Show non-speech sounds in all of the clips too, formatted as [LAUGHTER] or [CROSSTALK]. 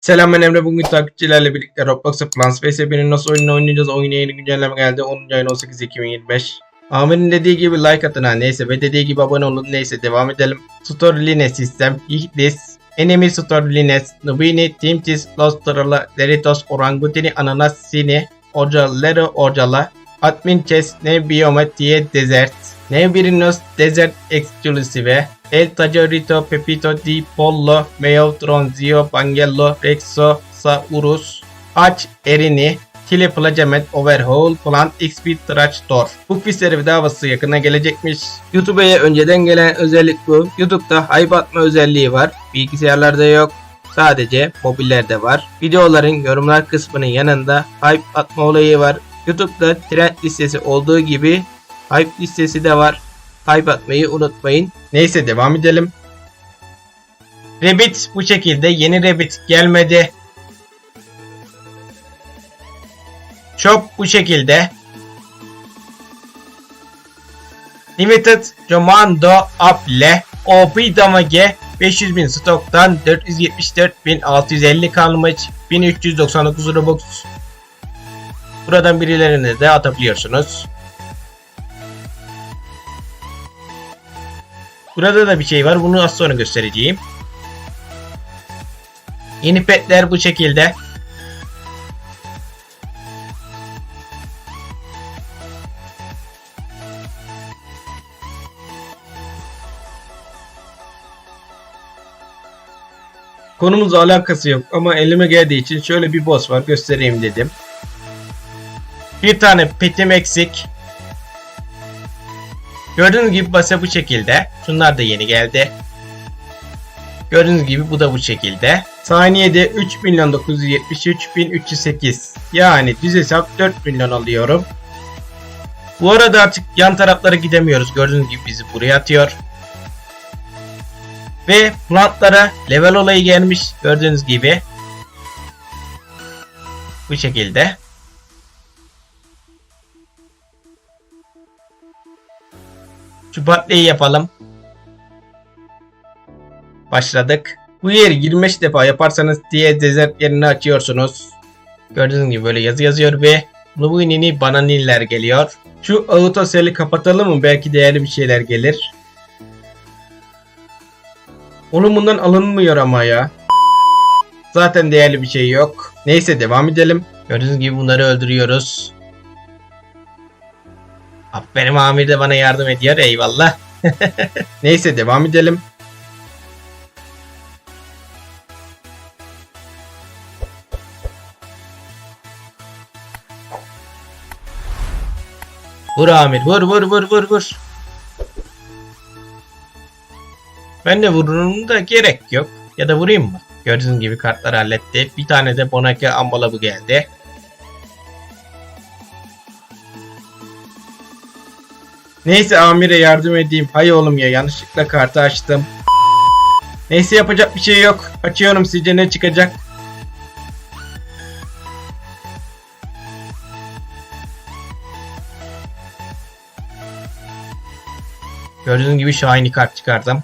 Selam ben Emre. Bugün takipçilerle birlikte Roblox'a Plants vs 1'in nasıl oyununu oynayacağız. Oyuna yeni güncelleme geldi. 10. ayın 18 2025. Amir'in dediği gibi like atın ha neyse ve dediği gibi abone olun neyse devam edelim. Storyline sistem, Ihlis, Enemy Storyline, Nubini, Timtis, Los Trala, Deritos, Orangutini, Ananas, Sini, Oca, Lero, Ocala, Admin Ne Biometriye Desert, Ne Birinos Desert Exclusive, El Tajorito, Pepito Di Pollo, Meo Tronzio, Bangello, Rexo, Saurus, Aç Erini, Tile Placemet, Overhaul, Plant XP Trash Door. Bu quizleri davası yakına gelecekmiş. YouTube'a önceden gelen özellik bu. YouTube'da hype atma özelliği var. Bilgisayarlarda yok. Sadece mobillerde var. Videoların yorumlar kısmının yanında hype atma olayı var. YouTube'da trend listesi olduğu gibi hype listesi de var. Hype atmayı unutmayın. Neyse devam edelim. Rabbit bu şekilde. Yeni Rabbit gelmedi. Shop bu şekilde. Limited Comando Apple OP damage 500.000 stoktan 474.650 kalmış 1399 Robux Buradan birilerine de atabiliyorsunuz. Burada da bir şey var. Bunu az sonra göstereceğim. Yeni petler bu şekilde. Konumuzla alakası yok ama elime geldiği için şöyle bir boss var göstereyim dedim. Bir tane petim eksik. Gördüğünüz gibi basa bu şekilde. Şunlar da yeni geldi. Gördüğünüz gibi bu da bu şekilde. Saniyede 3 milyon 973 bin 308. Yani düz hesap 4 milyon alıyorum. Bu arada artık yan taraflara gidemiyoruz. Gördüğünüz gibi bizi buraya atıyor. Ve plantlara level olayı gelmiş. Gördüğünüz gibi. Bu şekilde. Şu patlayı yapalım. Başladık. Bu yeri 25 defa yaparsanız diye desert yerini açıyorsunuz. Gördüğünüz gibi böyle yazı yazıyor ve Luminini bananiller geliyor. Şu auto sel'i kapatalım mı? Belki değerli bir şeyler gelir. Onun bundan alınmıyor ama ya. Zaten değerli bir şey yok. Neyse devam edelim. Gördüğünüz gibi bunları öldürüyoruz. Aferin Amir de bana yardım ediyor eyvallah. [LAUGHS] Neyse devam edelim. Vur Amir vur vur vur vur vur. Ben de vururum da gerek yok. Ya da vurayım mı? Gördüğünüz gibi kartlar halletti. Bir tane de Bonake Ambalabı geldi. Neyse Amir'e yardım edeyim. Hay oğlum ya yanlışlıkla kartı açtım. Neyse yapacak bir şey yok. Açıyorum sizce ne çıkacak? Gördüğünüz gibi shiny kart çıkardım.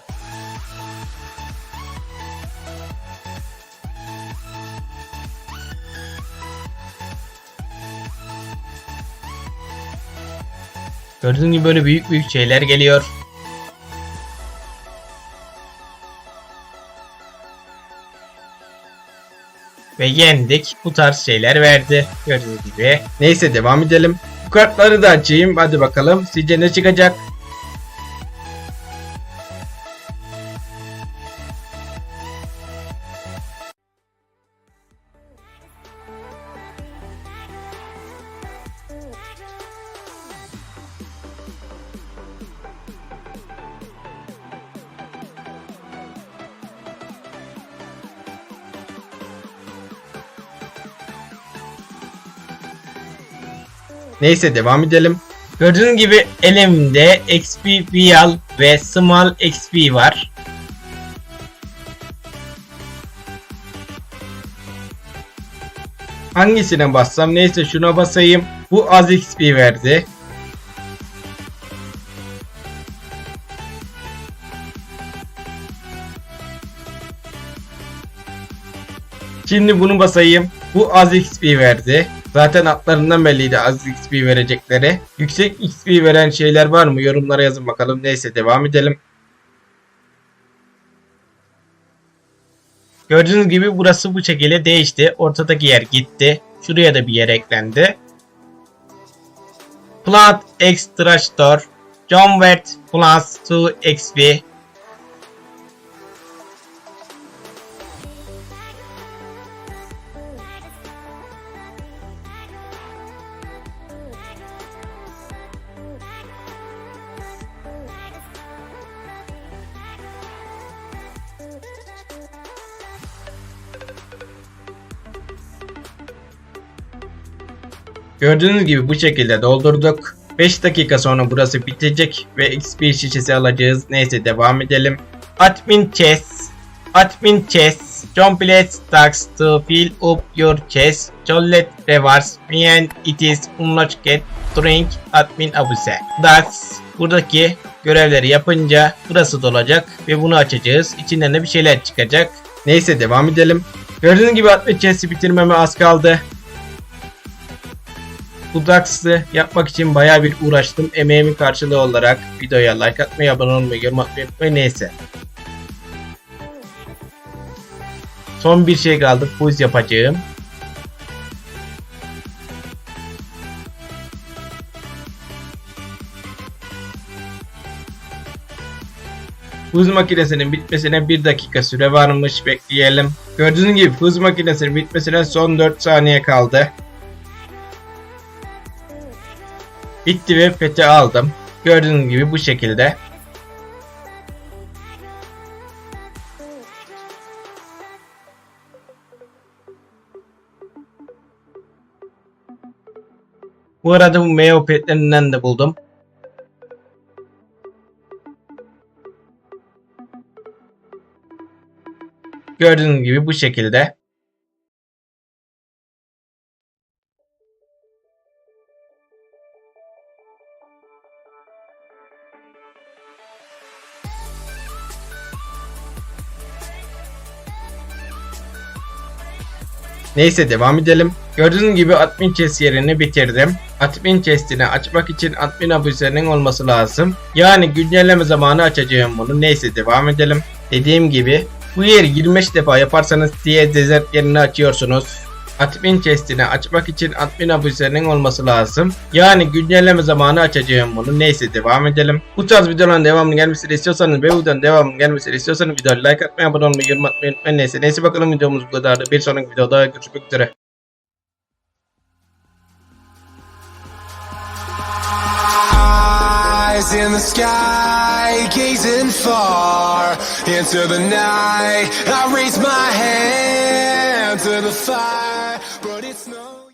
Gördüğünüz gibi böyle büyük büyük şeyler geliyor. Ve yendik. Bu tarz şeyler verdi. Gördüğünüz gibi. Neyse devam edelim. Bu kartları da açayım. Hadi bakalım. Sizce ne çıkacak? Neyse devam edelim. Gördüğünüz gibi elimde XP Vial ve Small XP var. Hangisine bassam? Neyse şuna basayım. Bu az XP verdi. Şimdi bunu basayım. Bu az XP verdi. Zaten atlarından belliydi az XP verecekleri. Yüksek XP veren şeyler var mı? Yorumlara yazın bakalım. Neyse devam edelim. Gördüğünüz gibi burası bu şekilde değişti. Ortadaki yer gitti. Şuraya da bir yer eklendi. Plant Extractor John Wert plus 2 XP Gördüğünüz gibi bu şekilde doldurduk. 5 dakika sonra burası bitecek ve XP şişesi alacağız. Neyse devam edelim. Admin chest. Admin chest. Blades tax to fill up your chest. Reverse. Me and it is unlock get drink admin abuse. That's buradaki görevleri yapınca burası dolacak ve bunu açacağız. İçinden de bir şeyler çıkacak. Neyse devam edelim. Gördüğünüz gibi admin chest'i bitirmeme az kaldı. Bu Dax'ı yapmak için baya bir uğraştım. Emeğimin karşılığı olarak videoya like atmayı, abone olmayı, yorum atmayı unutmayın. Neyse. Son bir şey kaldı. Fuz yapacağım. Fuz makinesinin bitmesine 1 dakika süre varmış. Bekleyelim. Gördüğünüz gibi fuz makinesinin bitmesine son 4 saniye kaldı. Bitti ve peti aldım. Gördüğünüz gibi bu şekilde. Bu arada bu Meo petlerinden de buldum. Gördüğünüz gibi bu şekilde. Neyse devam edelim. Gördüğünüz gibi admin chest yerini bitirdim. Admin chestini açmak için admin abusörünün olması lazım. Yani güncelleme zamanı açacağım bunu. Neyse devam edelim. Dediğim gibi bu yeri 25 defa yaparsanız diye desert yerini açıyorsunuz. Admin chestini açmak için admin abusörünün olması lazım. Yani güncelleme zamanı açacağım bunu. Neyse devam edelim. Bu tarz videoların devamını gelmesini istiyorsanız ve videonun devamını gelmesini istiyorsanız videoyu like atmayı, abone olmayı, yorum atmayı unutmayın. Neyse neyse bakalım videomuz bu kadardı. Bir sonraki videoda görüşmek üzere. İn the sky, gazing far into the night. I raise my hand to the fire.